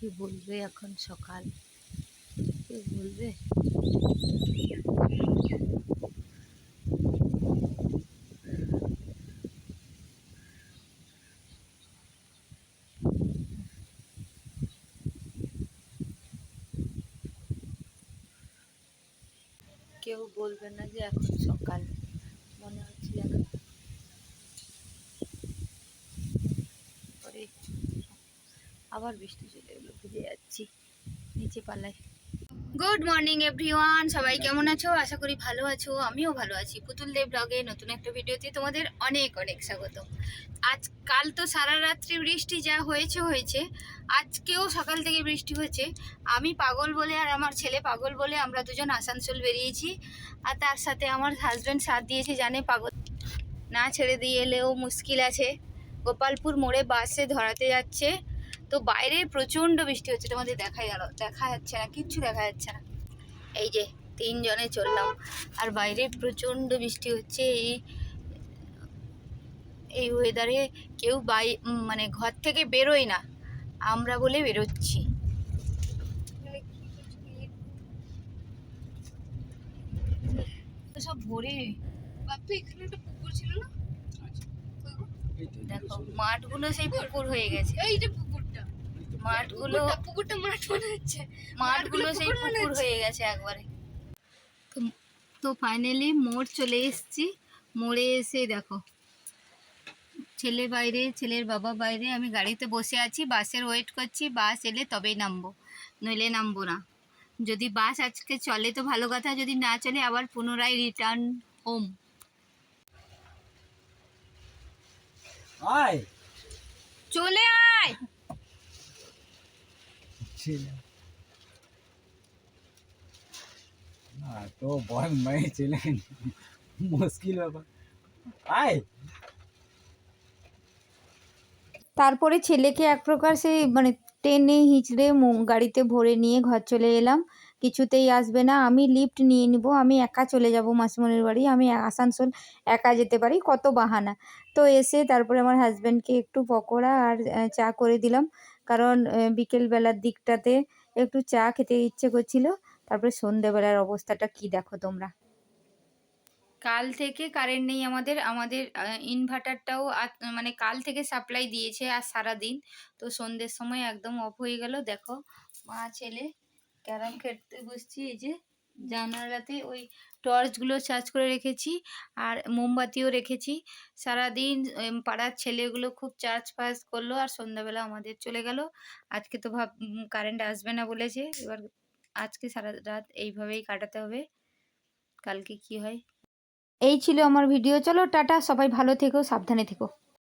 কি বলবে এখন সকাল? কে বলবে? কেউ বলবে না যে এখন সকাল মনে হচ্ছে যেন পরে আবার বৃষ্টি চলে এলো, ভিজে যাচ্ছি নিচে পালাই গুড মর্নিং এভরিওয়ান সবাই কেমন আছো? আশা করি ভালো আছো, আমিও ভালো আছি। পুতুল দেব ব্লগে নতুন একটা ভিডিওতে তোমাদের অনেক অনেক স্বাগত আজ কাল তো সারা রাত্রি বৃষ্টি যা হয়েছে হয়েছে। আজকেও সকাল থেকে বৃষ্টি হয়েছে। আমি পাগল বলে আর আমার ছেলে পাগল বলে আমরা দুজন আসানসোল বেরিয়েছি। আর তার সাথে আমার হাজব্যান্ড সাথ দিয়েছে, জানে পাগল। না ছেড়ে দিয়ে এলেও মুশকিল আছে। গোপালপুর মোড়ে বাসে ধরাতে যাচ্ছে। তো বাইরে প্রচণ্ড বৃষ্টি হচ্ছে তোমাদের দেখা গেল দেখা যাচ্ছে না কিচ্ছু দেখা যাচ্ছে না। এই যে তিনজনে চললাম আর বাইরে প্রচণ্ড বৃষ্টি হচ্ছে এই এই ওয়েদারে কেউ বাই মানে ঘর থেকে বেরোয় না আমরা বলে বেরোচ্ছি। সব ভরে। এখানে একটা পুকুর ছিল না? দেখো মাঠগুলো সেই পুকুর হয়ে গেছে। এই যে মাঠগুলো পুকুরটা- মাঠ মনে হচ্ছে। মাঠগুলো সেই পুকুর। হয়ে গেছে একবারে। তো তো ফাইনালি মোড় চলে এসেছি। মোড়ে এসে দেখো ছেলে বাইরে ছেলের বাবা বাইরে আমি গাড়িতে বসে আছি বাসের ওয়েট করছি বাস এলে তবেই নামবো নইলে নামবো না। যদি বাস আজকে চলে তো ভালো কথা যদি না চলে আবার পুনরায় রিটার্ন হোম আয়। চলে আয়! মুশকিল আয় তারপরে ছেলেকে এক প্রকার সেই মানে ট্রেনে হিঁচড়ে গাড়িতে ভরে নিয়ে ঘর চলে এলাম। কিছুতেই আসবে না। আমি লিফট নিয়ে নিব। আমি একা চলে যাব মাসিমনির বাড়ি। আমি আসানসোল একা যেতে পারি, কত বাহানা। তো এসে তারপরে আমার হাজব্যান্ডকে একটু পকোড়া আর চা করে দিলাম। কারণ বিকেলবেলার দিকটাতে একটু চা খেতে ইচ্ছে করছিল। তারপরে সন্ধেবেলার অবস্থাটা কি দেখো তোমরা? কাল থেকে কারেন্ট নেই আমাদের। আমাদের ইনভার্টারটাও মানে কাল থেকে সাপ্লাই দিয়েছে আর সারাদিন। তো সন্ধ্যের সময় একদম অফ হয়ে গেল। দেখো, মা, ছেলে, ক্যারাম খেলতে বসছি। এই যে জানালাতে ওই টর্চগুলো চার্জ করে রেখেছি আর মোমবাতিও রেখেছি। সারাদিন পাড়ার ছেলেগুলো খুব চার্জ ফার্জ করল আর সন্ধ্যাবেলা আমাদের চলে গেল। আজকে তো ভাব কারেন্ট আসবে না বলেছে। এবার আজকে সারা রাত এইভাবেই কাটাতে হবে। কালকে কি হয়? এই ছিল আমার ভিডিও চলো, টাটা। সবাই ভালো থেকো, সাবধানে থেকো।